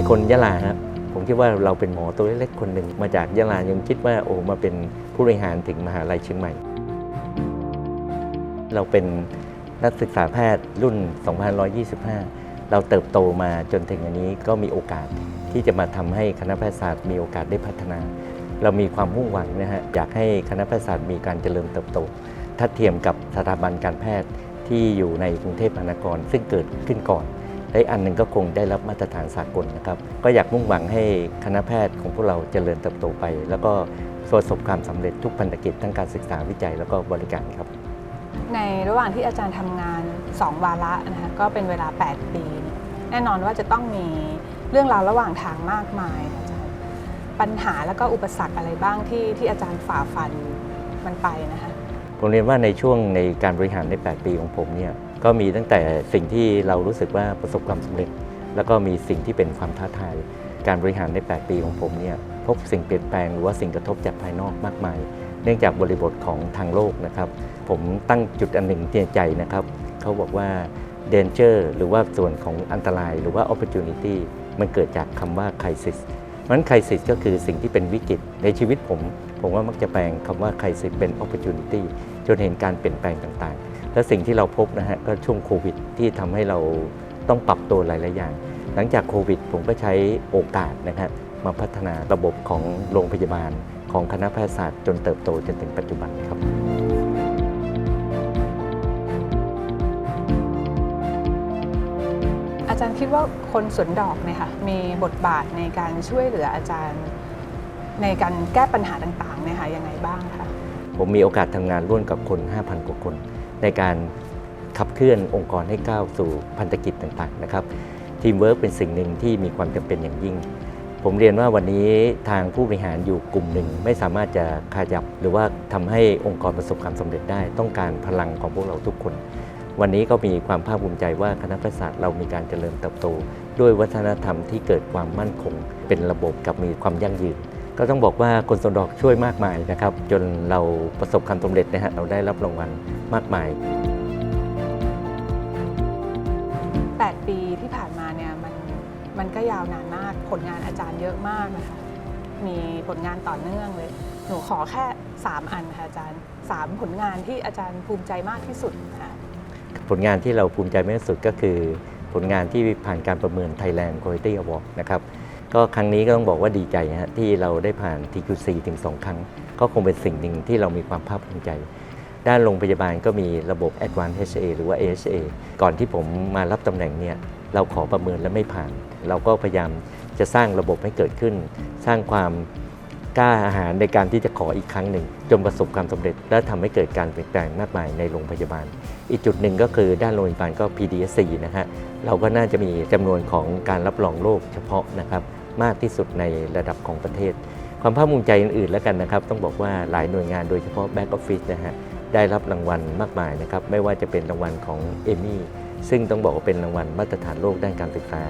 เป็นคนยะลาครับผมคิดว่าเราเป็นหมอตัวเล็กๆคนหนึ่งมาจากยะลายังคิดว่าโอ้มาเป็นผู้บริหารถึงมหาลัยเชียงใหม่ เราเป็นนักศึกษาแพทย์รุ่น2525 เราเติบโตมาจนถึงอันนี้ก็มีโอกาสที่จะมาทำให้คณะแพทยศาสตร์มีโอกาสได้พัฒนา เรามีความมุ่งหวังนะฮะอยากให้คณะแพทยศาสตร์มีการเจริญเติบโตทัดเทียมกับสถาบันการแพทย์ที่อยู่ในกรุงเทพมหานครซึ่งเกิดขึ้นก่อน และอีกอันหนึ่งก็คงได้รับมาตรฐานสากลนะครับ ก็อยากมุ่งหวังให้คณะแพทย์ของพวกเราเจริญเติบโตไป แล้วก็ประสบความสำเร็จทุกพันธกิจทั้งการศึกษาวิจัยแล้วก็บริการครับ ในระหว่างที่อาจารย์ทำงาน 2 วาระนะคะก็เป็นเวลา 8 ปีเนี่ยแน่นอนว่าจะต้องมีเรื่องราวระหว่างทางมากมายอาจารย์ปัญหาแล้วก็อุปสรรคอะไรบ้างที่ที่อาจารย์ฝ่าฟันมันไปนะคะผมเรียนว่าในช่วงในการบริหารใน 8 ปีของผมเนี่ย ก็มีตั้งแต่สิ่งที่เรารู้สึกว่าประสบความสำเร็จ แล้วก็มีสิ่งที่เป็นความท้าทาย การบริหารใน 8 ปีของผมเนี่ยพบสิ่งเปลี่ยนแปลงหรือว่าสิ่งกระทบจากภายนอกมากมาย เนื่องจากบริบทของทางโลกนะครับ ผมตั้งจุดอันหนึ่งที่ในใจนะครับเขาบอกว่า danger หรือว่าส่วนของอันตราย หรือว่า opportunity มันเกิดจากคำว่า crisis เพราะฉะนั้น crisis ก็คือสิ่งที่เป็นวิกฤตในชีวิตผม ผมว่ามักจะแปลงคำว่า crisis เป็น opportunity จนเห็นการเปลี่ยนแปลงต่างๆ และสิ่งที่เราพบนะฮะก็ช่วงโควิดที่ทำให้เราต้องปรับตัวหลายๆอย่าง หลังจากโควิด ผมก็ใช้โอกาสนะครับมาพัฒนาระบบของโรงพยาบาล ของคณะแพทยศาสตร์จนเติบโตจนถึงปัจจุบันครับอาจารย์คิดว่าคนสวนดอกเนี่ยค่ะมีบทบาทในการช่วยเหลืออาจารย์ในการแก้ปัญหาต่างๆเนี่ยค่ะยังไงบ้างคะผมมีโอกาสทำงานร่วมกับคน 5,000 กว่าคน ในการขับเคลื่อนองค์กรให้ก้าวสู่พันธกิจต่างๆนะครับทีมเวิร์กเป็นสิ่งหนึ่งที่มีความจำเป็นอย่างยิ่ง ผมเรียนว่าวันนี้ทางผู้บริหารอยู่กลุ่มหนึ่ง ไม่สามารถจะขยับ หรือว่าทำให้องค์กรประสบความสำเร็จได้ ต้องการพลังของพวกเราทุกคน วันนี้ก็มีความภาคภูมิใจว่าคณะแพทยศาสตร์เรามีการเจริญเติบโต ด้วยวัฒนธรรมที่เกิดความมั่นคง เป็นระบบกับมีความยั่งยืน ก็ต้องบอกว่าคนสวนดอกช่วยมากมายนะครับ จนเราประสบความสำเร็จนะฮะเราได้รับรางวัลมากมาย 8 ปีที่ผ่านมาเนี่ยมันมันก็ยาวนานมากผลงานอาจารย์เยอะมากนะคะมีผลงานต่อเนื่องเลย หนูขอแค่ 3 อันค่ะอาจารย์ 3 ผลงานที่อาจารย์ภูมิใจมากที่สุดค่ะผลงานที่เราภูมิใจมากที่สุดก็คือ ผลงานที่ผ่านการประเมิน Thailand Quality Award นะครับ ก็ครั้งนี้ก็ต้องบอกว่าดีใจนะฮะที่เราได้ผ่าน TQC ถึง 2 ครั้ง ก็คงเป็นสิ่งหนึ่งที่เรามีความภาคภูมิใจ ด้านโรงพยาบาลก็มีระบบ Advanced HA หรือว่า AHA ก่อนที่ผมมารับตำแหน่งเนี่ยเราขอประเมินและไม่ผ่าน เราก็พยายามจะสร้างระบบให้เกิดขึ้น สร้างความกล้าอาหารในการที่จะขออีกครั้งหนึ่ง จนประสบความสำเร็จ และทำให้เกิดการเปลี่ยนแปลงมากมายในโรงพยาบาล อีกจุดหนึ่งก็คือด้านโรงพยาบาลก็ PDSC นะฮะเราก็น่าจะมีจำนวนของการรับรองโรคเฉพาะนะครับ มากที่สุดในระดับของประเทศ ความภาคภูมิใจอื่นๆแล้วกันนะครับ ต้องบอกว่าหลายหน่วยงานโดยเฉพาะ Back Office นะฮะได้รับรางวัลมากมายนะครับ ไม่ว่าจะเป็นรางวัลของเอมี่ซึ่งต้องบอกว่าเป็นรางวัลมาตรฐานโลกด้านการศึกษา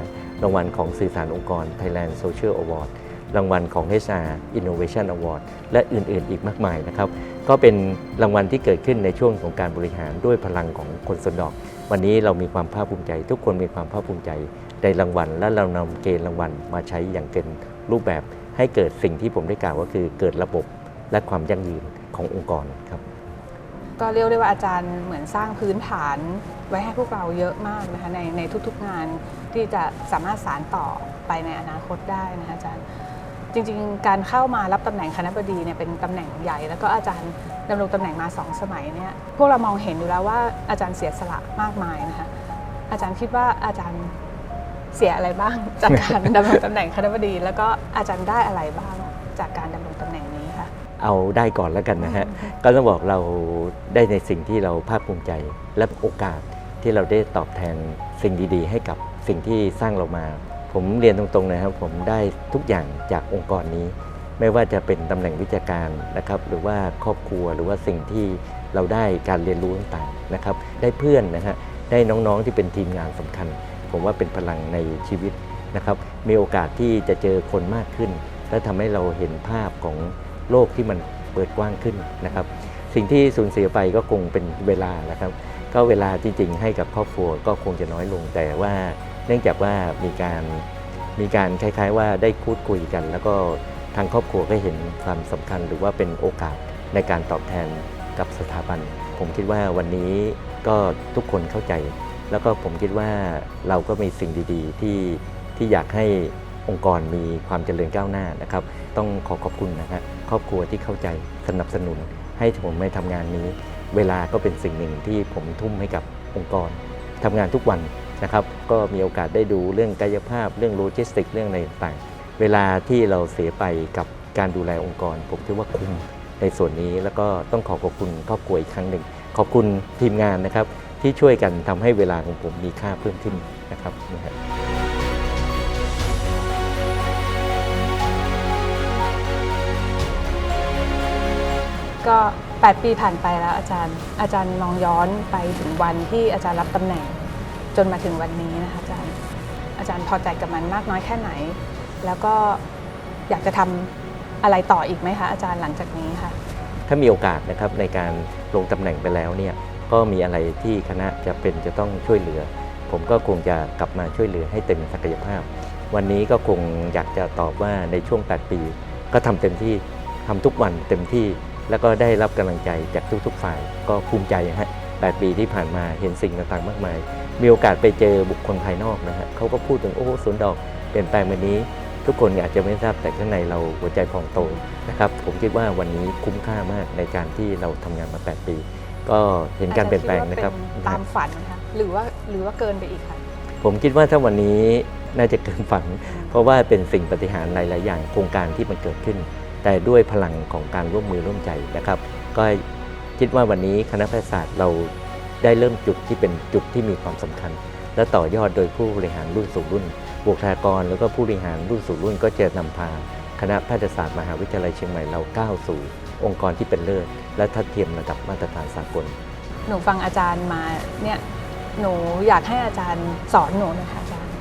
รางวัลของสื่อสารองค์กร Thailand Social Award รางวัลของ HR Innovation Award และอื่นๆ อีกมากมายนะครับ ก็เป็นรางวัลที่เกิดขึ้นในช่วงของการบริหารด้วยพลังของคนสนดอก วันนี้เรามีความภาคภูมิใจ ทุกคนมีความภาคภูมิใจ ในรางวัล และเรานำเกณฑ์รางวัลมาใช้อย่างเต็มรูปแบบให้เกิดสิ่งที่ผมได้กล่าวก็คือเกิดระบบและความยั่งยืนขององค์กรครับก็เรียกได้ว่าอาจารย์เหมือนสร้างพื้นฐานไว้ให้พวกเราเยอะมากนะคะในในทุกๆงานที่จะสามารถสารต่อไปในอนาคตได้นะคะอาจารย์ จริงๆ การเข้ามารับตำแหน่งคณะบดีเนี่ยเป็นตำแหน่งใหญ่ แล้วก็อาจารย์ดำรงตำแหน่งมาสองสมัยเนี่ยพวกเรามองเห็นอยู่แล้วว่าอาจารย์เสียสละมากมายนะคะอาจารย์คิดว่าอาจารย์ เสียอะไรบ้าง จากการดำรงตำแหน่งคณะบดี แล้วก็อาจารย์ได้อะไรบ้างจากการดำรงตำแหน่งนี้ค่ะเอาได้ก่อนแล้วกันนะฮะ ก็ต้องบอกเราได้ในสิ่งที่เราภาคภูมิใจและโอกาสที่เราได้ตอบแทนสิ่งดีๆ ให้กับสิ่งที่สร้างเรามา ผมเรียนตรงๆนะครับ ผมได้ทุกอย่างจากองค์กรนี้ ไม่ว่าจะเป็นตำแหน่งวิชาการนะครับ หรือว่าครอบครัวหรือว่าสิ่งที่เราได้การเรียนรู้ต่างๆนะครับ ได้เพื่อนนะฮะได้น้องๆที่เป็นทีมงานสำคัญ ผมว่าเป็นพลังในชีวิตนะครับ มีโอกาสที่จะเจอคนมากขึ้น และทำให้เราเห็นภาพของโลกที่มันเปิดกว้างขึ้นนะครับ สิ่งที่สูญเสียไปก็คงเป็นเวลาแหละครับ ก็เวลาจริง ๆ ให้กับครอบครัวก็คงจะน้อยลง แต่ว่าเนื่องจากว่ามีการมีการคล้าย ๆ ว่าได้พูดคุยกัน แล้วก็ทางครอบครัวก็เห็นความสำคัญหรือว่าเป็นโอกาสในการตอบแทนกับสถาบัน ผมคิดว่าวันนี้ก็ทุกคนเข้าใจ แล้วก็ผมคิดว่าเราก็มีสิ่งดีๆ ที่ที่อยากให้องค์กรมีความเจริญก้าวหน้านะครับ ต้องขอขอบคุณนะฮะครอบครัวที่เข้าใจสนับสนุน ให้ผมมาทำงานนี้ เวลาก็เป็นสิ่งหนึ่งที่ผมทุ่มให้กับองค์กรทำงานทุกวันนะครับ ก็มีโอกาสได้ดูเรื่องกายภาพเรื่องโลจิสติกเรื่องอะไรต่างๆ เวลาที่เราเสียไปกับการดูแลองค์กร ผมคิดว่าคุ้มในส่วนนี้แล้วก็ต้องขอขอบคุณครอบครัวอีกครั้งหนึ่ง ขอบคุณทีมงานนะครับ ที่ช่วยกันทำให้เวลาของผมมีค่าเพิ่มขึ้นนะครับนะฮะก็ 8 ปีผ่านไปแล้วอาจารย์ อาจารย์ลองย้อนไปถึงวันที่อาจารย์รับตำแหน่ง จนมาถึงวันนี้นะคะอาจารย์ อาจารย์พอใจกับมันมากน้อยแค่ไหน แล้วก็อยากจะทำอะไรต่ออีกไหมคะอาจารย์หลังจากนี้ค่ะ ถ้ามีโอกาสนะครับในการลงตำแหน่งไปแล้วเนี่ย ก็มีอะไรที่คณะจะเป็นจะต้องช่วยเหลือ ผมก็คงจะกลับมาช่วยเหลือให้เต็มศักยภาพ วันนี้ก็คงอยากจะตอบว่าในช่วง 8 ปี ก็ทำเต็มที่ทำทุกวันเต็มที่แล้วก็ได้รับกำลังใจจากทุกๆฝ่ายก็ภูมิใจฮะ8ปีที่ผ่านมาเห็นสิ่งต่างๆมากมาย มีโอกาสไปเจอบุคคลภายนอกนะฮะเขาก็พูดถึงโอ้โหสวนดอกเปลี่ยนแปลงวันนี้ ทุกคนอาจจะไม่ทราบแต่ข้างในเราหัวใจพองโตนะครับผมคิดว่าวันนี้คุ้มค่ามากในการที่เราทำงานมา 8 ปี ก็เห็นการเปลี่ยนแปลงนะครับ อาจาย์คิดว่าเป็นตามฝันนะคะหรือว่าหรือว่าเกินไปอีกค่ะ ผมคิดว่าถ้าวันนี้น่าจะเกินฝัน เพราะว่าเป็นสิ่งปฏิหารย์หลาย ๆ อย่างโครงการที่มันเกิดขึ้น แต่ด้วยพลังของการร่วมมือร่วมใจนะครับ ก็คิดว่าวันนี้คณะแพทยศาสตร์เราได้เริ่มจุดที่เป็นจุดที่มีความสำคัญ และต่อยอดโดยผู้บริหารรุ่นสู่รุ่น บุคลากรแล้วก็ผู้บริหารรุ่นสู่รุ่น ก็จะนำพาคณะแพทยศาสตร์มหาวิทยาลัยเชียงใหม่เราก้าวสู่ องค์กรที่เป็นเลิศ และทัดเทียมระดับมาตรฐานสากล หนูฟังอาจารย์มาเนี่ยหนูอยากให้อาจารย์สอนหนูนะคะอาจารย์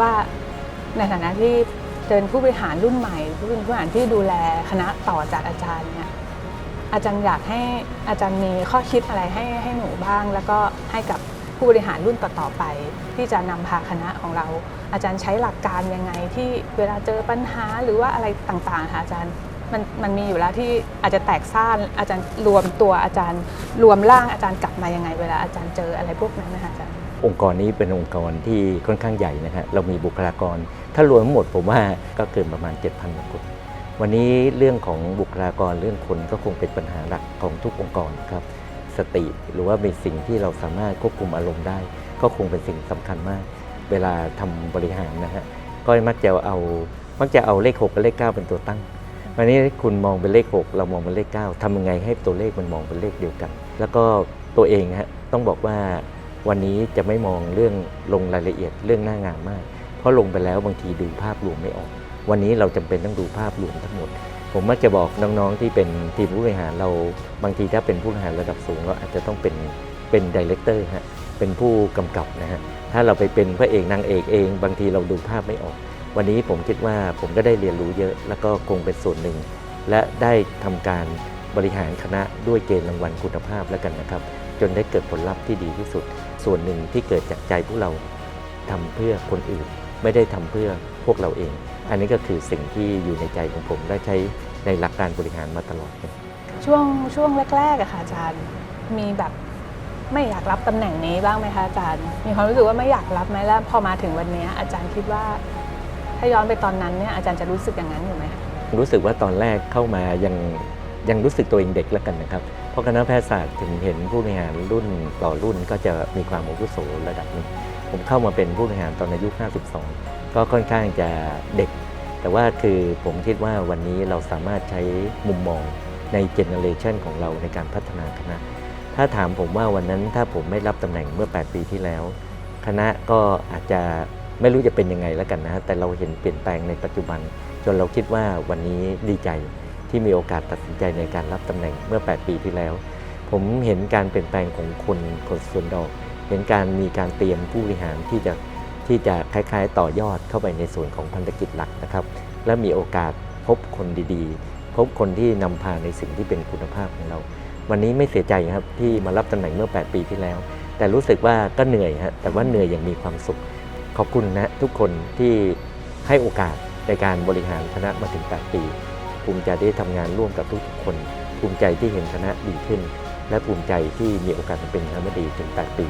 ว่าในฐานะที่เป็นผู้บริหารรุ่นใหม่ผู้บริหารที่ดูแลคณะต่อจากอาจารย์เนี่ยอาจารย์อยากให้อาจารย์มีข้อคิดอะไรให้ให้หนูบ้าง แล้วก็ให้กับผู้บริหารรุ่นต่อๆไป ที่จะนำพาคณะของเรา อาจารย์ใช้หลักการยังไงที่เวลาเจอปัญหาหรือว่าอะไรต่างๆค่ะอาจารย์ มันมันมีอยู่แล้วที่อาจจะแตกซ่านอาจารย์รวมตัวอาจารย์รวมร่างอาจารย์กลับมายังไง เวลาอาจารย์เจออะไรพวกนั้นนะคะอาจารย์องค์กรนี้เป็นองค์กรที่ค่อนข้างใหญ่นะฮะเรามีบุคลากร ถ้ารวมทั้งหมดผมว่าก็เกินประมาณ 7,000กว่าคนวันนี้เรื่องของบุคลากรเรื่องคนก็คงเป็นปัญหาหลักของทุกองค์กรครับสติหรือว่าเป็นสิ่งที่เราสามารถควบคุมอารมณ์ได้ ก็คงเป็นสิ่งสำคัญมาก เวลาทำบริหารนะฮะก็มักจะเอามักจะเอาเลข6กับเลข9เป็นตัวตั้ง วันนี้คุณมองเป็นเลข 6 เรามองเป็นเลข 9ทำยังไงให้ตัวเลขมันมองเป็นเลขเดียวกัน แล้วก็ตัวเองฮะต้องบอกว่าวันนี้จะไม่มองเรื่องลงรายละเอียดเรื่องหน้างานมาก เพราะลงไปแล้วบางทีดูภาพรวมไม่ออก วันนี้เราจำเป็นต้องดูภาพรวมทั้งหมด ผมมักจะบอกน้องๆที่เป็นทีมผู้บริหารเราบางทีถ้าเป็นผู้บริหารระดับสูงเราอาจจะต้องเป็นเป็นดีเลกเตอร์ฮะเป็นผู้กำกับนะฮะถ้าเราไปเป็นพระเอกนางเอกเอง บางทีเราดูภาพไม่ออก วันนี้ผมคิดว่าผมก็ได้เรียนรู้เยอะ แล้วก็คงเป็นส่วนหนึ่ง และได้ทำการบริหารคณะด้วยเกณฑ์รางวัลคุณภาพแล้วกันนะครับ จนได้เกิดผลลัพธ์ที่ดีที่สุด ส่วนหนึ่งที่เกิดจากใจพวกเราทำเพื่อคนอื่น ไม่ได้ทำเพื่อพวกเราเอง อันนี้ก็คือสิ่งที่อยู่ในใจของผมและใช้ในหลักการบริหารมาตลอดช่วงช่วงแรกๆอะค่ะอาจารย์มีแบบไม่อยากรับตำแหน่งนี้บ้างไหมคะอาจารย์ มีความรู้สึกว่าไม่อยากรับไหมแล้วพอมาถึงวันนี้อาจารย์คิดว่า ถ้าย้อนไปตอนนั้นเนี่ยอาจารย์จะรู้สึกอย่างนั้นอยู่ไหมคะรู้สึกว่าตอนแรกเข้ามายังยังรู้สึกตัวเองเด็กแล้วกันนะครับ เพราะคณะแพทยศาสตร์ถึงเห็นผู้บริหารรุ่นต่อรุ่นก็จะมีความอาวุโสระดับหนึงผมเข้ามาเป็นผู้บริหารตอนอายุ 52 ก็ค่อนข้างจะเด็ก แต่ว่าคือผมคิดว่าวันนี้เราสามารถใช้มุมมองในเจเนอเรชันของเราในการพัฒนาคณะ ถ้าถามผมว่าวันนั้นถ้าผมไม่รับตำแหน่งเมื่อ 8 ปีที่แล้ว คณะก็อาจจะ ไม่รู้จะเป็นยังไงแล้วกันนะ แต่เราเห็นเปลี่ยนแปลงในปัจจุบัน จนเราคิดว่าวันนี้ดีใจที่มีโอกาสตัดสินใจในการรับตำแหน่งเมื่อ 8 ปีที่แล้ว ผมเห็นการเปลี่ยนแปลงของคนคนส่วนดอก เห็นการมีการเตรียมผู้บริหารที่จะที่จะคล้ายๆ ต่อยอดเข้าไปในส่วนของพันธกิจหลักนะครับ และมีโอกาสพบคนดีๆ พบคนที่นำพาในสิ่งที่เป็นคุณภาพของเรา วันนี้ไม่เสียใจครับที่มารับตำแหน่งเมื่อ 8 ปีที่แล้ว แต่รู้สึกว่าก็เหนื่อยฮะแต่ว่าเหนื่อยอย่างมีความสุข ขอบคุณนะทุกคนที่ให้โอกาสในการบริหารคณะมาถึง 8 ปี ภูมิใจที่ทำงานร่วมกับทุกๆคน ภูมิใจที่เห็นคณะดีขึ้น และภูมิใจที่มีโอกาสเป็นคณะบดีถึง 8 ปี